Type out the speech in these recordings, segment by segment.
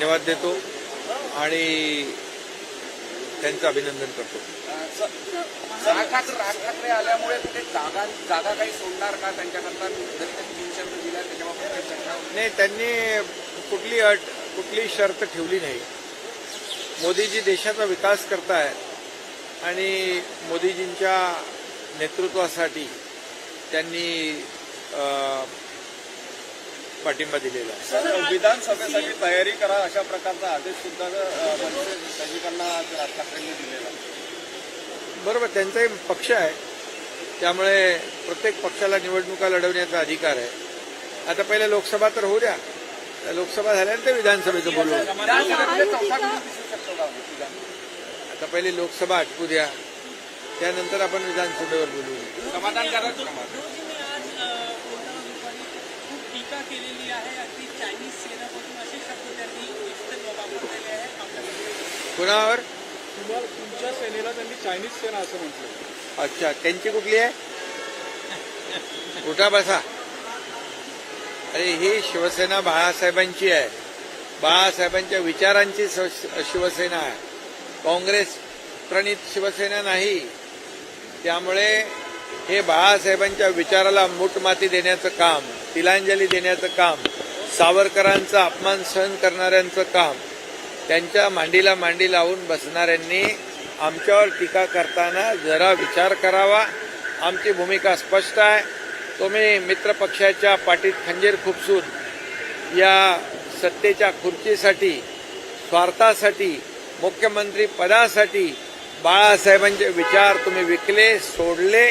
धन्यवाद देतो आणि त्यांचं अभिनंदन करतो. आल्यामुळे जागा जागा काही सोडणार का? त्यांच्याकरता? नाही त्यांनी कुठली अट कुठली शर्त ठेवली नाही. मोदीजी देशाचा विकास करतायत आणि मोदीजींच्या नेतृत्वासाठी त्यांनी पाठिंबा दिलेला आहे. सर विधानसभेसाठी तयारी करा अशा प्रकारचा आदेश सुद्धा सैनिकांना आज राज ठाकरेंनी दिलेला. बरोबर त्यांचाही पक्ष आहे. त्यामुळे प्रत्येक पक्षाला निवडणुका लढवण्याचा अधिकार आहे. आता पहिले लोकसभा तर होऊ द्या. लोकसभा झाल्यानंतर विधानसभेचं बोलू. का विधान? आता पहिले लोकसभा आटपू द्या. त्यानंतर आपण विधानसभेवर बोलू. समाधानकारक समाधान. गुरुजींनी आज अ, बोलताना दुपारी खूप टीका केलेली आहे अगदी चायनीज सेनापासून असे शब्द त्यांनी इथे वापरलेले आहे आपल्या कुणावर? तुम्हाला तुमच्या सेनेला त्यांनी चायनीज सेना असं म्हटलं. अच्छा त्यांची कुठली आहे? उठा बसा. अरे ही शिवसेना बाळासाहेबांची आहे. बाळासाहेबांच्या विचारांची शिवसेना आहे. काँग्रेस प्रणित शिवसेना नाही. त्यामुळे हे बाळासाहेबांच्या विचाराला मूठमाती देण्याचं काम तिलांजली देण्याचं काम सावरकरांचा अपमान सहन करणाऱ्यांचं काम. त्यांच्या मांडीला मांडी लावून बसणाऱ्यांनी आमच्यावर टीका करताना जरा विचार करावा. आमची भूमिका स्पष्ट आहे. तुम्ही मित्रपक्षाच्या पाठीत खंजीर खुपसून या सत्तेच्या खुर्चीसाठी स्वार्थासाठी मुख्यमंत्री पदासाठी बाळासाहेबांचे विचार तुम्ही विकले सोडले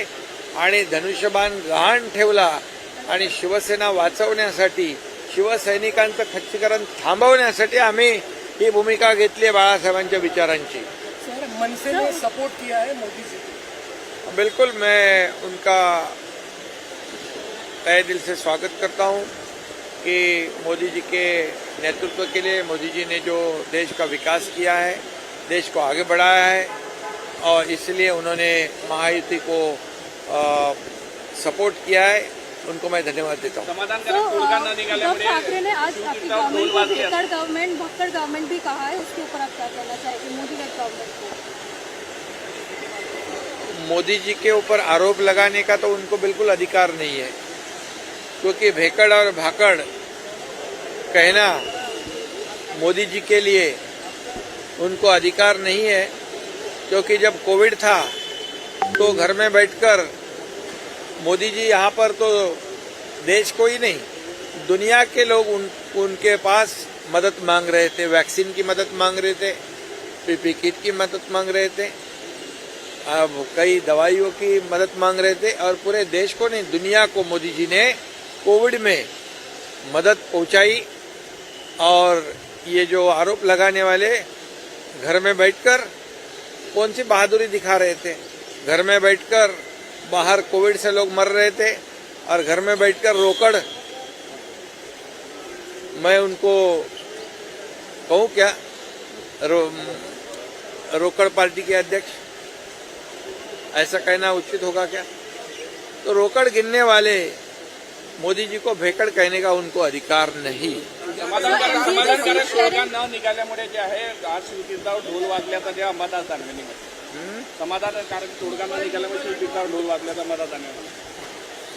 आणि धनुष्यबाण गहाण ठेवला आणि शिवसेना वाचवण्यासाठी शिवसैनिकांचं खच्चीकरण थांबवण्यासाठी आम्ही ही भूमिका घेतली आहे बाळासाहेबांच्या विचारांची सर मनसे ने सपोर्ट किया है मोदी जी को। बिल्कुल मैं उनका तय दिल से स्वागत करता हूँ कि मोदी जी के नेतृत्व के लिए मोदी जी ने जो देश का विकास किया है देश को आगे बढ़ाया है और इसलिए उन्होंने महायुति को अ, सपोर्ट किया है उनको मैं धन्यवाद देता हूँ। तो ठाकरे ने आज आपकी गवर्नमेंट को गवर्नमेंट भक्कर गवर्नमेंट भी कहा है उसके ऊपर आप क्या कहना चाहेंगे मोदी गवर्नमेंट को? मोदी जी के ऊपर आरोप लगाने का तो उनको बिल्कुल अधिकार नहीं है। क्योंकि भेकड़ और भाकड़ कहना मोदी जी के लिए उनको अधिकार नहीं है क्योंकि जब कोविड था तो घर में बैठकर मोदी जी यहाँ पर तो देश को ही नहीं दुनिया के लोग उन, उनके पास मदद मांग रहे थे वैक्सीन की मदद मांग रहे थे पीपी किट की मदद मांग रहे थे अब कई दवाइयों की मदद मांग रहे थे और पूरे देश को नहीं दुनिया को मोदी जी ने कोविड में मदद पहुंचाई और ये जो आरोप लगाने वाले घर में बैठकर कौन सी बहादुरी दिखा रहे थे? घर में बैठकर बाहर कोविड से लोग मर रहे थे और घर में बैठकर रोकड़। मैं उनको कहूँ क्या? रो, रोकड़ पार्टी के अध्यक्ष ऐसा कहना उचित होगा क्या? तो रोकड़ गिनने वाले मोदी जी को भेकड़ कहने का उनको अधिकार नहीं। समाधानकारक तोडगा न निघाल्यामुळे जे आहे ढोल? समाधानकारक तोडगा न निघाल्यामुळे शिवतीर्थावर ढोल वाजल्याचा अंबादास दानवे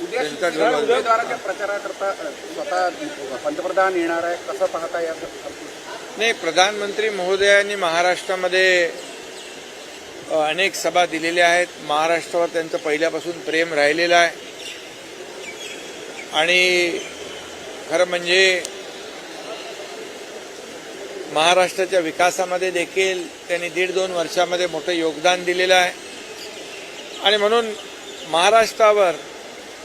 उद्या त्यांचा शिवसेना ढोल. उमेदवाराच्या प्रचाराकरता अ, स्वतः पंतप्रधान येणार आहे कसं पाहता या नाही प्रधानमंत्री महोदयांनी महाराष्ट्रामध्ये अ, अनेक सभा दिलेल्या आहेत. महाराष्ट्रावर त्यांचं पहिल्यापासून प्रेम राहिलेलं आहे. आणि खरं म्हणजे महाराष्ट्राच्या विकासामध्ये देखील त्यांनी दीड दोन वर्षामध्ये मोठं योगदान दिलेलं आहे. आणि म्हणून महाराष्ट्रावर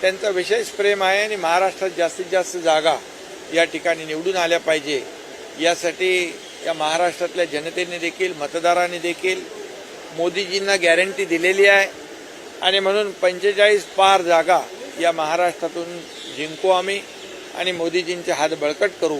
त्यांचं विशेष प्रेम आहे आणि महाराष्ट्रात जास्तीत जास्त जागा या ठिकाणी निवडून आल्या पाहिजे. यासाठी या महाराष्ट्रातल्या जनतेने देखील मतदारांनी देखील मोदीजींना गॅरंटी दिलेली आहे. आणि म्हणून पंचेचाळीस पार जागा या महाराष्ट्रातून जिंकू आम्ही आणि मोदीजींचे हात बळकट करू.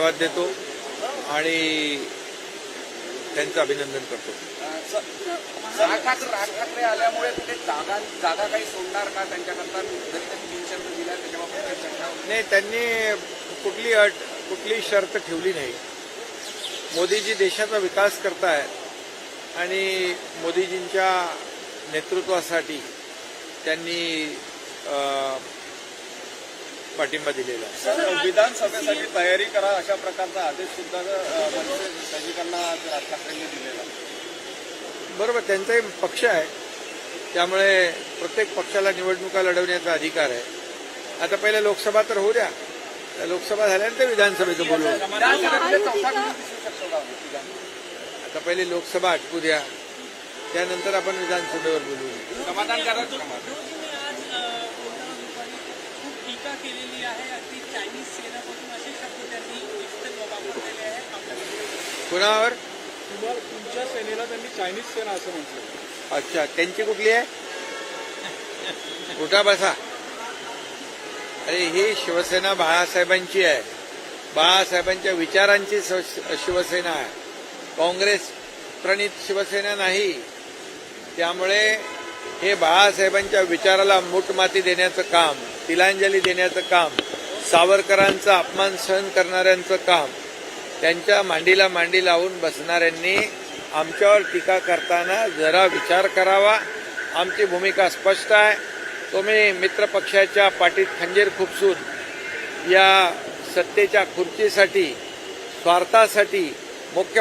धन्यवाद देतो आणि त्यांचं अभिनंदन करतो. राज ठाकरे आल्यामुळे तिथे जागा जागा काही सोडणार का? त्यांच्याकरता जरी त्यांनी तीन त्याच्याबाबत. नाही त्यांनी कुठली अट कुठली शर्त ठेवली नाही. मोदीजी देशाचा विकास करतायत आणि मोदीजींच्या नेतृत्वासाठी त्यांनी पाठिंबा दिलेला आहे. विधानसभेसाठी तयारी करा अशा प्रकारचा आदेश सुद्धा सैनिकांना आज राज ठाकरेंनी दिलेला बरोबर त्यांचाही पक्ष आहे. त्यामुळे प्रत्येक पक्षाला निवडणुका लढवण्याचा अधिकार आहे. आता पहिले लोकसभा तर होऊ द्या. लोकसभा झाल्यानंतर विधानसभेचं बोलू. तिघांना? आता पहिले लोकसभा आटपू द्या. त्यानंतर आपण विधानसभेवर बोलू. समाधानकारक आहे अगदी चायनीज सेनापासून असे शब्द त्यांनी इष्ट वापरलेले आहेत. आपल्या कुणावर तुमच्या सेनेला त्यांनी चायनीज सेना असं म्हटलं. अच्छा त्यांची कुठली आहे? उठा बसा. अरे ही शिवसेना बाळासाहेबांची आहे. बाळासाहेबांच्या विचारांची शिवसेना आहे. काँग्रेस प्रणित शिवसेना नाही. त्यामुळे हे बाळासाहेबांच्या विचाराला मूठमाती देण्याचं काम तिलांजली देण्याचं काम सावरकरांचा अपमान सहन करणाऱ्यांचं काम त्यांच्या मांडीला मांडी लावून बसणाऱ्यांनी आमच्यावर टीका करताना जरा विचार करावा. आमची भूमिका स्पष्ट आहे. तुम्ही मित्रपक्षाच्या पाठीत खंजीर खुपसून या सत्तेच्या खुर्चीसाठी स्वार्थासाठी मुख्य